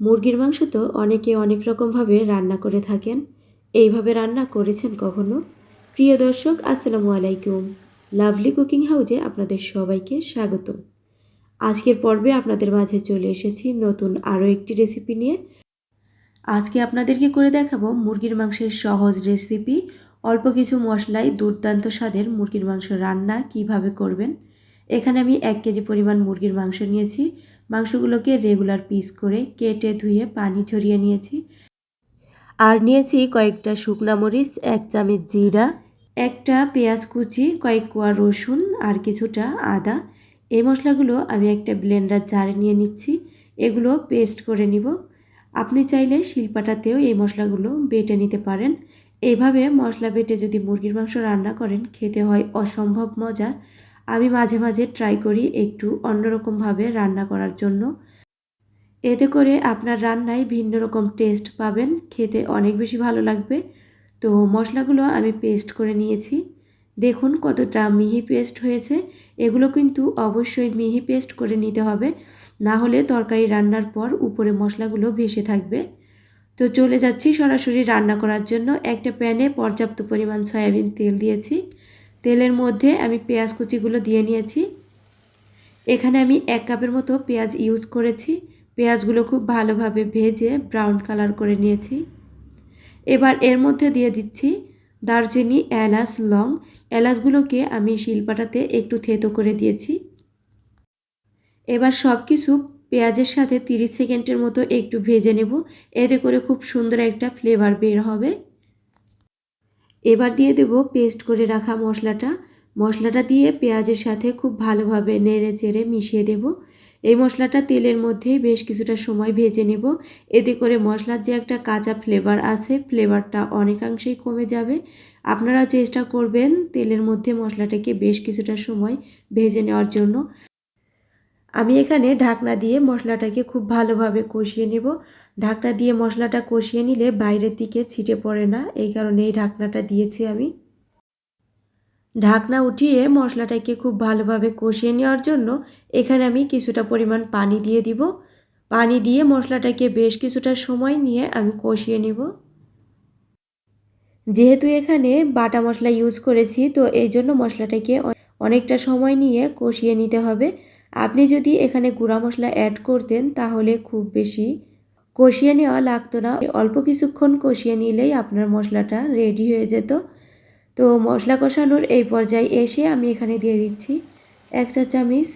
মুরগির মাংস তো অনেকে অনেক রকমভাবে রান্না করে থাকেন। এইভাবে রান্না করেছেন কখনো? প্রিয় দর্শক, আসসালামু আলাইকুম। লাভলি কুকিং হাউজে আপনাদের সবাইকে স্বাগত। আজকের পর্বে আপনাদের মাঝে চলে এসেছি নতুন আরও একটি রেসিপি নিয়ে। আজকে আপনাদেরকে করে দেখাবো মুরগির মাংসের সহজ রেসিপি অল্প কিছু মশলায় দুর্দান্ত স্বাদের মুরগির মাংস রান্না কীভাবে করবেন। এখানে আমি এক কেজি পরিমাণ মুরগির মাংস নিয়েছি। মাংসগুলোকে রেগুলার পিস করে কেটে ধুয়ে পানি ছড়িয়ে নিয়েছি। আর নিয়েছি কয়েকটা শুকনা মরিচ এক চামচ জিরা একটা পেঁয়াজ কুচি কয়েক কোয়া রসুন আর কিছুটা আদা। এই মশলাগুলো আমি একটা ব্লেন্ডার জারে নিয়ে নিচ্ছি। এগুলো পেস্ট করে নিব। আপনি চাইলে শিলপাটাতেও এই মশলাগুলো বেটে নিতে পারেন। এইভাবে মশলা বেটে যদি মুরগির মাংস রান্না করেন খেতে হয় অসম্ভব মজার। আমি মাঝে মাঝে ট্রাই করি একটু অন্যরকমভাবে রান্না করার জন্য। এতে করে আপনার রান্নায় ভিন্ন রকম টেস্ট পাবেন, খেতে অনেক বেশি ভালো লাগবে। তো মশলাগুলো আমি পেস্ট করে নিয়েছি। দেখুন কতটা মিহি পেস্ট হয়েছে। এগুলো কিন্তু অবশ্যই মিহি পেস্ট করে নিতে হবে। না হলে তরকারি রান্নার পর উপরে মশলাগুলো ভেসে থাকবে। তো চলে যাচ্ছি সরাসরি রান্না করার জন্য। একটা প্যানে পর্যাপ্ত পরিমাণ সয়াবিন তেল দিয়েছি। তেলের মধ্যে আমি পেঁয়াজ কুচিগুলো দিয়ে নিয়েছি। এখানে আমি এক কাপের মতো পেঁয়াজ ইউজ করেছি। পেঁয়াজগুলো খুব ভালোভাবে ভেজে ব্রাউন কালার করে নিয়েছি। এবার এর মধ্যে দিয়ে দিচ্ছি দারচিনি, এলাচ, লং। এলাচগুলোকে আমি শিলপাটাতে একটু থেতো করে দিয়েছি। এবার সব কিছু পেঁয়াজের সাথে 30 সেকেন্ডের মতো একটু ভেজে নেব। এতে করে খুব সুন্দর একটা ফ্লেভার বের হবে। এবার দিয়ে দেব পেস্ট করে রাখা মশলাটা। মশলাটা দিয়ে পেঁয়াজের সাথে খুব ভালোভাবে নেড়ে চেড়ে মিশিয়ে দেব। এই মশলাটা তেলের মধ্যে বেশ কিছুটা সময় ভেজে নেব। এতে করে মশলার যে একটা কাঁচা ফ্লেভার আছে ফ্লেভারটা অনেকাংশেই কমে যাবে। আপনারা চেষ্টা করবেন তেলের মধ্যে মশলাটাকে বেশ কিছুটা সময় ভেজে নেওয়ার জন্য। আমি এখানে ঢাকনা দিয়ে মশলাটাকে খুব ভালোভাবে কষিয়ে নেব। ঢাকনা দিয়ে মশলাটা কষিয়ে নিলে বাইরের দিকে ছিটে পড়ে না, এই কারণে এই ঢাকনাটা দিয়েছি আমি। ঢাকনা উঠিয়ে মশলাটাকে খুব ভালোভাবে কষিয়ে নেওয়ার জন্য এখানে আমি কিছুটা পরিমাণ পানি দিয়ে দিব। পানি দিয়ে মশলাটাকে বেশ কিছুটা সময় নিয়ে আমি কষিয়ে নেব। যেহেতু এখানে বাটা মশলা ইউজ করেছি, তো এই জন্য মশলাটাকে অনেকটা সময় নিয়ে কষিয়ে নিতে হবে। আপনি যদি এখানে গুঁড়া মশলা অ্যাড করতেন, তাহলে খুব বেশি কষিয়ে নেওয়া লাগতো না। অল্প কিছুক্ষণ কষিয়ে নিলেই আপনার মশলাটা রেডি হয়ে যেত। তো মশলা কষানোর এই পর্যায়ে এসে আমি এখানে দিয়ে দিচ্ছি এক চা চামিচ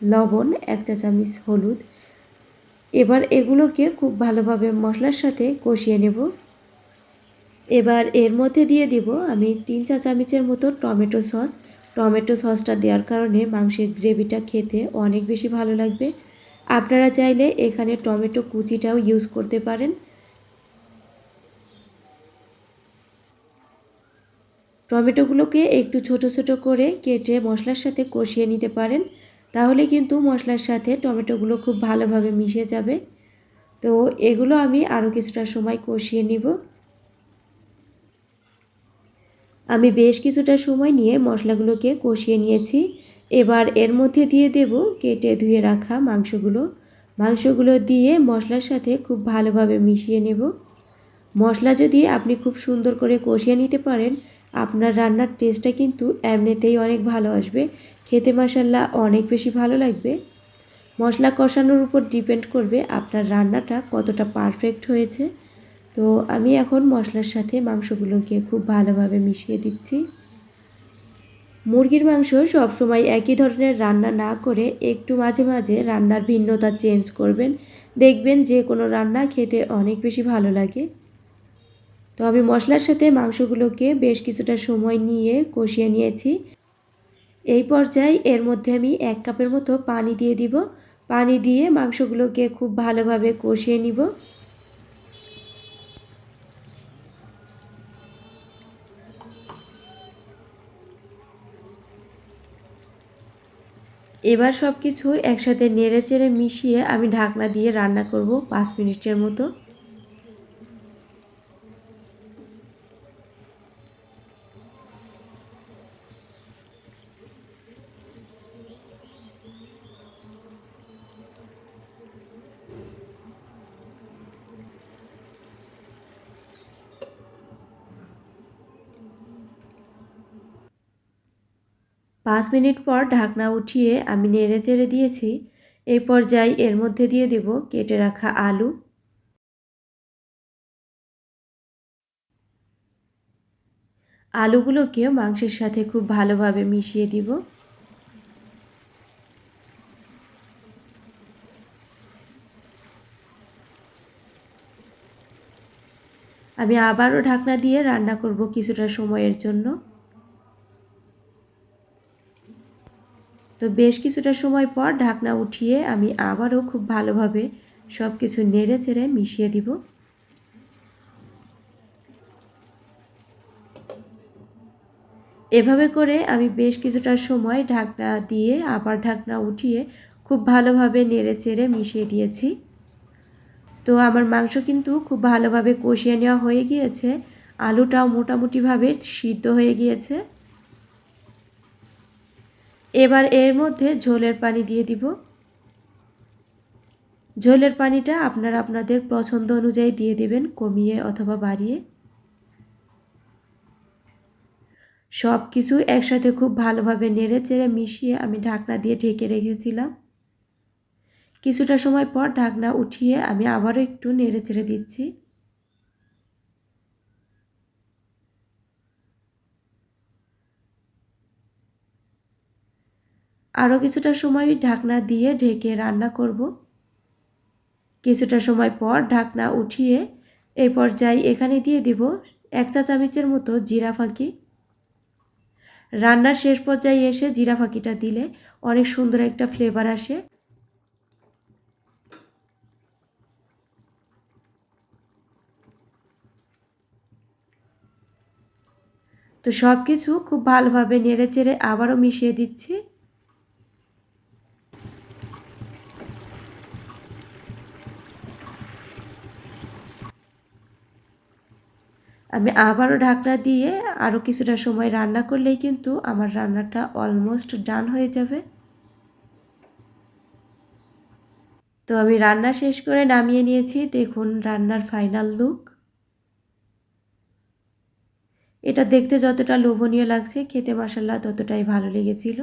লবণ, এক চা চামিচ হলুদ। এবার এগুলোকে খুব ভালোভাবে মশলার সাথে কষিয়ে নেব। এবার এর মধ্যে দিয়ে দিব আমি তিন চা চামচের মতো টমেটো সস। টমেটো সসটা দেওয়ার কারণে মাংসের গ্রেভিটা খেতে অনেক বেশি ভালো লাগবে। আপনারা চাইলে এখানে টমেটো কুচিটাও ইউজ করতে পারেন। টমেটোগুলোকে একটু ছোট ছোট করে কেটে মশলার সাথে কষিয়ে নিতে পারেন। তাহলে কিন্তু মশলার সাথে টমেটোগুলো খুব ভালোভাবে মিশে যাবে। তো এগুলো আমি আরও কিছুটা সময় কষিয়ে নিব। আমি বেশ কিছুটা সময় নিয়ে মশলাগুলোকে কষিয়ে নিয়েছি। এবার এর মধ্যে দিয়ে দেব কেটে ধুয়ে রাখা মাংসগুলো। মাংসগুলো দিয়ে মশলার সাথে খুব ভালোভাবে মিশিয়ে নেব। মশলা যদি আপনি খুব সুন্দর করে কষিয়ে নিতে পারেন, আপনার রান্নার টেস্টটা কিন্তু এমনিতেই অনেক ভালো আসবে। খেতে মশাল্লা অনেক বেশি ভালো লাগবে। মশলা কষানোর উপর ডিপেন্ড করবে আপনার রান্নাটা কতটা পারফেক্ট হয়েছে। তো আমি এখন মশলার সাথে মাংসগুলোকে খুব ভালোভাবে মিশিয়ে দিচ্ছি। মুরগির মাংস সবসময় একই ধরনের রান্না না করে একটু মাঝে মাঝে রান্নার ভিন্নতা চেঞ্জ করবেন। দেখবেন যে কোনো রান্না খেতে অনেক বেশি ভালো লাগে। তো আমি মশলার সাথে মাংসগুলোকে বেশ কিছুটা সময় নিয়ে কষিয়ে নিয়েছি। এই পর্যায়ে এর মধ্যে আমি এক কাপের মতো পানি দিয়ে দিব। পানি দিয়ে মাংসগুলোকে খুব ভালোভাবে কষিয়ে নিব। এবার সব কিছু একসাথে নেড়ে চেড়ে মিশিয়ে আমি ঢাকনা দিয়ে রান্না করব পাঁচ মিনিটের মতো। পাঁচ মিনিট পর ঢাকনা উঠিয়ে আমি নেড়ে চেড়ে দিয়েছি। এই পর্যায়ে এর মধ্যে দিয়ে দেব কেটে রাখা আলু। আলুগুলোকে মাংসের সাথে খুব ভালোভাবে মিশিয়ে দিব। আমি আবারও ঢাকনা দিয়ে রান্না করব কিছুটা সময়ের জন্য। তো বেশ কিছুটা সময় পর ঢাকনা উঠিয়ে আমি আবারও খুব ভালোভাবে সব কিছু নেড়ে চেড়ে মিশিয়ে দিব। এভাবে করে আমি বেশ কিছুটা সময় ঢাকনা দিয়ে আবার ঢাকনা উঠিয়ে খুব ভালোভাবে নেড়ে চেড়ে মিশিয়ে দিয়েছি। তো আমার মাংস কিন্তু খুব ভালোভাবে কষিয়ে নেওয়া হয়ে গিয়েছে। আলুটাও মোটামুটিভাবে সিদ্ধ হয়ে গিয়েছে। এবার এর মধ্যে ঝোলের পানি দিয়ে দিব। ঝোলের পানিটা আপনারা আপনাদের পছন্দ অনুযায়ী দিয়ে দিবেন, কমিয়ে অথবা বাড়িয়ে। সব কিছু একসাথে খুব ভালোভাবে নেড়ে চেড়ে মিশিয়ে আমি ঢাকনা দিয়ে ঢেকে রেখেছিলাম। কিছুটা সময় পর ঢাকনা উঠিয়ে আমি আবারও একটু নেড়ে চেড়ে দিচ্ছি। আরও কিছুটা সময় ঢাকনা দিয়ে ঢেকে রান্না করব। কিছুটা সময় পর ঢাকনা উঠিয়ে এই পর্যায়ে এখানে দিয়ে দিব এক চা চামচের মতো জিরা ফাঁকি। রান্নার শেষ পর্যায়ে এসে জিরা ফাঁকিটা দিলে অনেক সুন্দর একটা ফ্লেভার আসে। তো সব কিছু খুব ভালোভাবে নেড়ে চেড়ে আবারও মিশিয়ে দিচ্ছি। আমি আবারও ঢাকনা দিয়ে আরও কিছুটা সময় রান্না করলেই কিন্তু আমার রান্নাটা অলমোস্ট ডান হয়ে যাবে। তো আমি রান্না শেষ করে নামিয়ে নিয়েছি। দেখুন রান্নার ফাইনাল লুক এটা দেখতে যতটা লোভনীয় লাগছে, খেতে মশাল্লা ততটাই ভালো লেগেছিল।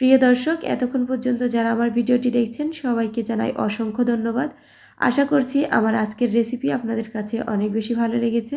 প্রিয় দর্শক, এতক্ষণ পর্যন্ত যারা আমার ভিডিওটি দেখছেন, সবাইকে জানাই অসংখ্য ধন্যবাদ। আশা করছি আমার আজকের রেসিপি আপনাদের কাছে অনেক বেশি ভালো লেগেছে।